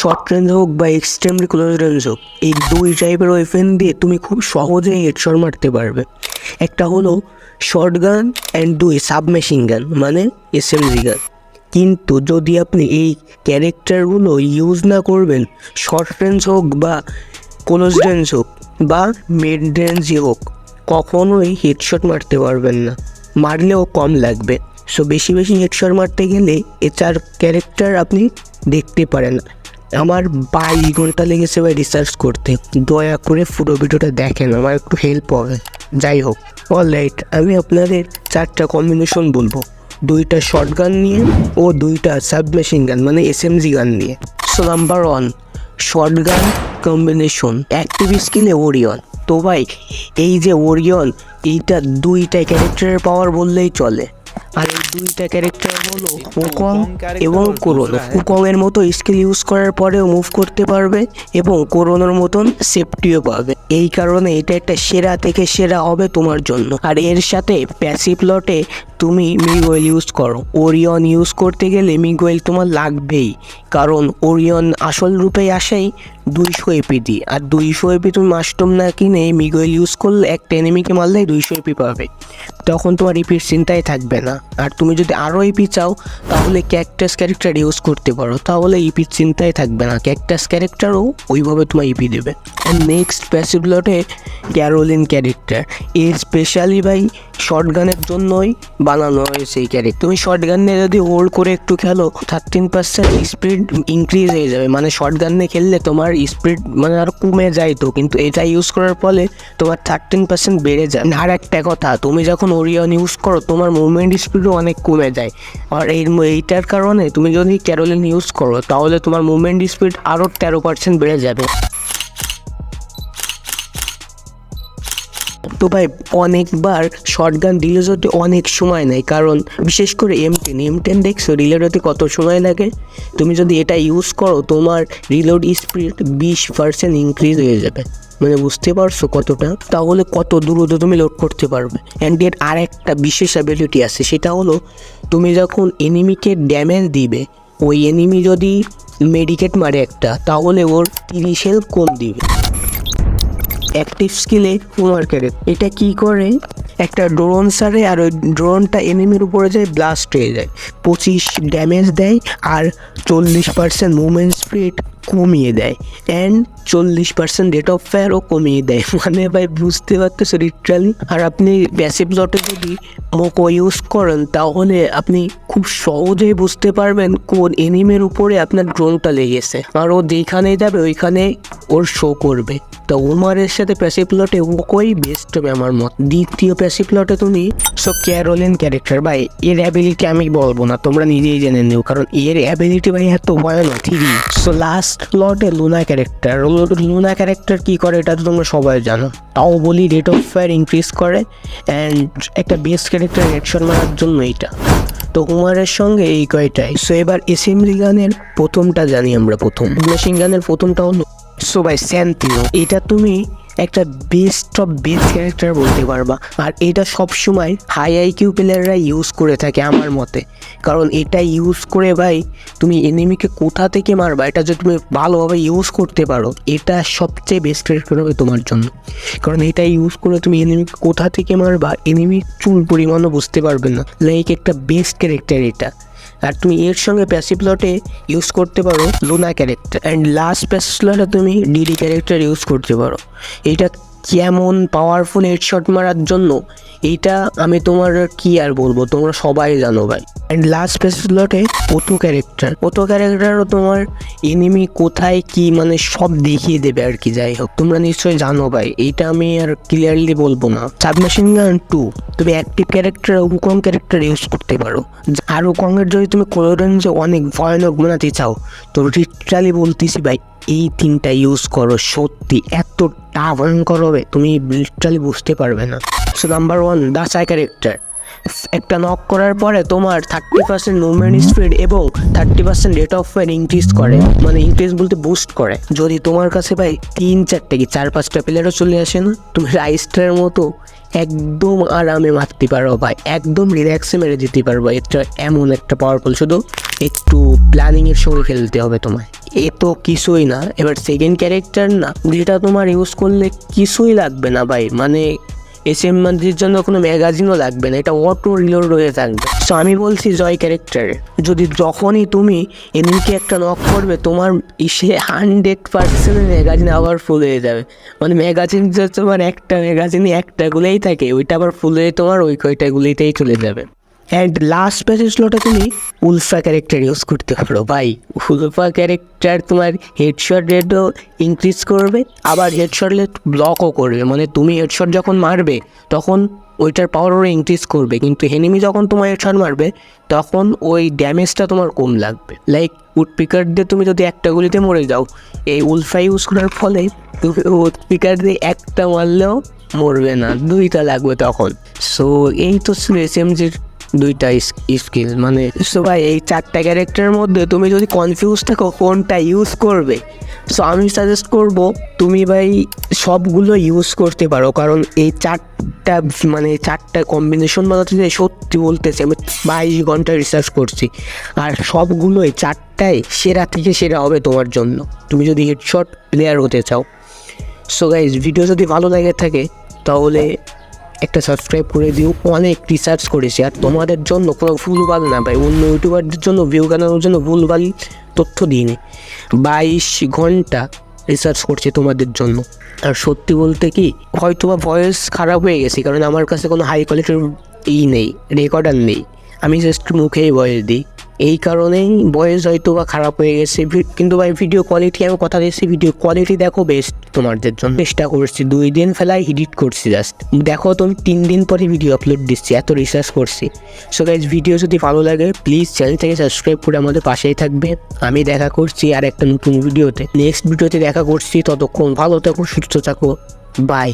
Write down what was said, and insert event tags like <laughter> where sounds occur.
Short range হোক বা extremely close range হোক, এই দুই টাইপের ওয়েপেন দিয়ে তুমি খুব সহজেই হেডশট মারতে পারবে। একটা হলো শর্ট গান অ্যান্ড দুই সাবমেশিন গান মানে এসএমজি গান কিন্তু যদি আপনি এই ক্যারেক্টারগুলো ইউজ না করবেন শর্ট রেঞ্জ হোক বা ক্লোজ রেঞ্জ হোক বা মিড রেঞ্জই হোক, কখনোই হেডশট মারতে পারবেন না। মারলেও কম লাগবে। সো বেশি বেশি হেডশট মারতে গেলে এ চার ক্যারেক্টার আপনি দেখতে পারেন। আমার বাইশ ঘণ্টা লেগেছে ভাই রিসার্চ করতে। দয়া করে পুরো ভিডিওটা দেখেন, আমার একটু হেল্প হবে। যাই হোক অলরাইট আমি আপনাদের চারটা কম্বিনেশন বলব। দুইটা শর্ট গান নিয়ে ও দুইটা সাবমেশিন গান মানে এসএমজি গান নিয়ে। So number one short gun combination active স্কিলে Orion তো ভাই, এই যে ওরিয়ন এইটা দুইটা ক্যারেক্টারের পাওয়ার বললেই চলে। আর দুইটা ক্যারেক্টার হলো ফুকং এবং কোরোনো ফুকং এর মতো স্কিল ইউজ করার পরেও মুভ করতে পারবে এবং কোরোনোর মতন সেফটিও পাবে। এই কারণে এটা একটা সেরা থেকে সেরা হবে তোমার জন্য। আর এর সাথে প্যাসিভ লটে তুমি মিগোয়েল ইউজ করো। ওরিয়ন ইউজ করতে গেলে মিগোয়েল তোমার লাগবেই। কারণ ওরিয়ন আসল রূপে আসেই দুইশো এপি দিয়ে আর দুইশো এপি তুমি মাস্টম না কিনে মিগোয়েল ইউজ করলে একটা এনিমিকে মারলে দুইশো এপি পাবে। তখন তোমার ইপির চিন্তাই থাকবে না। আর তুমি যদি আরও ইপি চাও, তাহলে ক্যাকটাস ক্যারেক্টার ইউজ করতে পারো। তাহলে ইপি চিন্তায় থাকবে না। ক্যাকটাস ক্যারেক্টারও ওইভাবে তোমার ইপি দেবে। অ্যান্ড নেক্সট প্যাসিভ লটে ক্যারোলিন ক্যারেক্টার এ স্পেশালি ভাই শর্ট গানের জন্যই বানানো হয়েছে এই ক্যারেক্টার তুমি শর্ট গান নিয়ে যদি হোল্ড করে একটু খেলো থার্টিন পার্সেন্ট স্পিড ইনক্রিজ হয়ে যাবে। মানে শর্ট গান নিয়ে খেললে তোমার স্পিড মানে আরও কমে যায় তো। কিন্তু এটা ইউজ করার ফলে তোমার থার্টিন পার্সেন্ট বেড়ে যায়। আর একটা কথা, তুমি যখন ওরিয়ন ইউজ করো, তোমার মুভমেন্ট স্পিডও অনেক কমে যায়। আর এই এইটার কারণে তুমি যদি ক্যারোলিন ইউজ করো, তাহলে তোমার মুভমেন্ট স্পিড আরও তেরো পার্সেন্ট বেড়ে যাবে। তো ভাই অনেকবার শর্ট গান রিলিজ হতে অনেক সময় নেয়। কারণ বিশেষ করে এম টেন এম টেন দেখছ রিলোড হতে কত সময় লাগে? তুমি যদি এটা ইউজ করো, তোমার রিলোড স্পিড বিশ পার্সেন্ট ইনক্রিজ হয়ে যাবে। মানে বুঝতে পারছ কতটা? তাহলে কত দ্রুত তুমি লোড করতে পারবে? অ্যান্ড এর আর একটা বিশেষ অ্যাবিলিটি আছে, সেটা হলো তুমি যখন এনিমিকে ড্যামেজ দিবে, ওই এনিমি যদি মেডিকেট মারে একটা, তাহলে ওর তিরিশ হেলথ কম দিবে। অ্যাক্টিভ স্কিলে তোমার ক্যারেক্ট এটা কি করে? একটা ড্রোন সারে আর ওই ড্রোনটা এনিমির উপরে যায় ব্লাস্ট হয়ে যায়। পঁচিশ ড্যামেজ দেয় আর চল্লিশ পার্সেন্ট মুভমেন্ট স্পিড কমিয়ে দেয়। অ্যান্ড চল্লিশ পার্সেন্ট রেট অফ ফায়ারও কমিয়ে দেয়। <laughs> মানে ভাই, বুঝতে পারতেছো লিটারালি আর আপনি প্যাসিভ লটে যদি মোকো ইউজ করেন, তাহলে আপনি খুব সহজেই বুঝতে পারবেন কোন এনিমের উপরে আপনার ড্রোনটা লেগেছে। আর ও যেখানে যাবে, ওইখানে ওর শো করবে। তো ওমারের সাথে প্যাসিভ প্লটে ওকই বেস্ট হবে আমার মত। দ্বিতীয় প্যাসিভ প্লটে তুমি সো ক্যারোলিন ক্যারেক্টার ভাই, এর অ্যাবিলিটি আমি বলব না, তোমরা নিজেই জেনে নিও, কারণ এর অ্যাবিলিটি ভাই এত ভয়ানক। থ্রি সো লাস্ট প্লটে লুনা ক্যারেক্টার লুনা ক্যারেক্টার কি করে এটা তো তোমরা সবাই জানো। তাও বলি রেট অফ ফায়ার ইনক্রিজ করে অ্যান্ড একটা বেস্ট ক্যারেক্টার হেডশট মারার জন্য এইটা। তো উমারের সঙ্গে এই কয়টাই। সো এবার এসএমজি গানের প্রথমটা জানি আমরা প্রথম। মেশিন গানের প্রথমটা হলো সো ভাই স্যান্তিনো এটা তুমি একটা বেস্ট অফ বেস্ট ক্যারেক্টার বলতে পারবা। আর এটা সবসময় হাই আইকিউ প্লেয়াররা ইউজ করে থাকে আমার মতে। কারণ এটা ইউজ করে ভাই তুমি এনিমিকে কোথা থেকে মারবা? এটা যদি তুমি ভালোভাবে ইউজ করতে পারো, এটা সবচেয়ে বেস্ট ক্যারেক্টার হবে তোমার জন্য। কারণ এটা ইউজ করে তুমি এনিমিকে কোথা থেকে মারবা? এনিমি চুল পরিমাণও বুঝতে পারবে না। লাইক একটা বেস্ট ক্যারেক্টার এটা। আর তুমি এর সঙ্গে প্যাসিভ লটে ইউজ করতে পারো Luna character and last passive লটে তুমি ডিডি ক্যারেক্টার ইউজ করতে পারো। এটা কেমন পাওয়ারফুল হেডশট মারার জন্য, এইটা আমি তোমার কি আর বলব? তোমরা সবাই জানো ভাই। অ্যান্ড লাস্ট প্যাসিভ লটে ওতো ক্যারেক্টার ওতো ক্যারেক্টারও তোমার এনিমি কোথায়, কি মানে সব দেখিয়ে দেবে আর কি, যাই হোক। তোমরা নিশ্চয়ই জানো ভাই, এইটা আমি আর ক্লিয়ারলি বলব না। সাবমেশিন গান টু তুমি active character Wukong character use করতে পারো। আর উকংয়ের যদি তুমি কোলোরেঞ্জে অনেক ভয়ানক বানাতে চাও, তো লিটারালি বলতেছি ভাই এই তিনটা ইউজ করো সত্যি এতটা ভয়ঙ্কর হবে তুমি লিটারালি বুঝতে পারবে না। সো নাম্বার ওয়ান দাসাই ক্যারেক্টার একটা নক করার পরে তোমার থার্টি পার্সেন্ট মুভমেন্ট স্পিড এবং thirty percent rate of fire increase করে মানে ইনক্রিজ বলতে বুস্ট করে। যদি তোমার কাছে ভাই তিন চারটে কি চার পাঁচটা প্লেয়ারও চলে আসে না তুমি রাইস্টারের মতো একদম আরামে মারতে পারো ভাই একদম রিল্যাক্সে মেরে দিতে পারব এটা এমন একটা পাওয়ারফুল শুধু একটু প্ল্যানিংয়ের সঙ্গে খেলতে হবে তোমায়। এ তো কিছুই না। এবার সেকেন্ড ক্যারেক্টার না, যেটা তোমার ইউজ করলে কিছুই লাগবে না ভাই। মানে এস এম মান্দির জন্য কোনো ম্যাগাজিনও লাগবে না, এটা অটো রিলোড হয়ে থাকবে। সো আমি বলছি জয় ক্যারেক্টার যদি যখনই তুমি এনিমিকে একটা নক করবে, তোমার ইসে হান্ড্রেড পার্সেন্ট ম্যাগাজিন আবার ফুল হয়ে যাবে। মানে ম্যাগাজিন যে তোমার একটা ম্যাগাজিনে একটাগুলোই থাকে, ওইটা আবার ফুল হয়ে তোমার ওই কয়টাগুলিতেই চলে যাবে। অ্যান্ড লাস্ট প্যাসেজ স্লটে তুমি উলফা ক্যারেক্টার ইউজ করতে পারো ভাই উলফা ক্যারেক্টার তোমার হেডশট রেটও ইনক্রিজ করবে, আবার হেডশট রেট ব্লকও করবে। মানে তুমি হেডশট যখন মারবে, তখন ওইটার পাওয়ারও ইনক্রিজ করবে। কিন্তু হেনিমি যখন তোমার হেডশট মারবে, তখন ওই ড্যামেজটা তোমার কম লাগবে। লাইক উড পিকার দিয়ে তুমি যদি একটা গুলিতে মরে যাও, এই উলফা ইউজ করার ফলে তুমি উড পিকার দিয়ে একটা মারলেও মরবে না, দুইটা লাগবে তখন। সো এই তো ছিল এসএমজির দুইটা স্কিল মানে সো ভাই, এই চারটা ক্যারেক্টারের মধ্যে তুমি যদি কনফিউজ থাকো, কোনটা ইউজ করবে? সো আমি সাজেস্ট করব, তুমি ভাই সবগুলো ইউজ করতে পারো, কারণ এই চারটা মানে চারটা কম্বিনেশন বানাতে যে সত্যি বলতেছি, আমি বাইশ ঘণ্টা রিসার্চ করছি। আর সবগুলোই চারটায় সেরা থেকে সেরা হবে তোমার জন্য। তুমি যদি হেডশট প্লেয়ার হতে চাও। সো গাইজ ভিডিও যদি ভালো লাগে থাকে, তাহলে একটা সাবস্ক্রাইব করে দিও। অনেক রিসার্চ করেছি। আর তোমাদের জন্য কোনো ভুলভাল না ভাই। অন্য ইউটিউবারদের জন্য ভিউ কেনানোর জন্য ভুলভাল তথ্য দিইনি। বাইশ ঘণ্টা রিসার্চ করছে তোমাদের জন্য। আর সত্যি বলতে কি হয়তো বা ভয়েস খারাপ হয়ে গেছে, কারণ আমার কাছে কোনো হাই কোয়ালিটির ই নেই রেকর্ডার নেই। আমি জাস্ট মুখেই ভয়েস দিই। এই কারণেই ভয়েস হয়তো বা খারাপ হয়ে গেছে। কিন্তু ভাই ভিডিও কোয়ালিটি আমি কথা দিচ্ছি ভিডিও কোয়ালিটি দেখো বেস্ট তোমাদের জন্য। চেষ্টা করছি, দুই দিন ফেলাই এডিট করছি জাস্ট দেখো তুমি তিন দিন পরে ভিডিও আপলোড দিচ্ছি, এত রিসার্চ করছি। সো গাইজ ভিডিও যদি ভালো লাগে প্লিজ চ্যানেলটাকে সাবস্ক্রাইব করে আমাদের পাশেই থাকবে। আমি দেখা করছি আর একটা নতুন ভিডিওতে নেক্সট ভিডিওতে দেখা করছি, ততক্ষণ ভালো থাকো, সুস্থ থাকো। বাই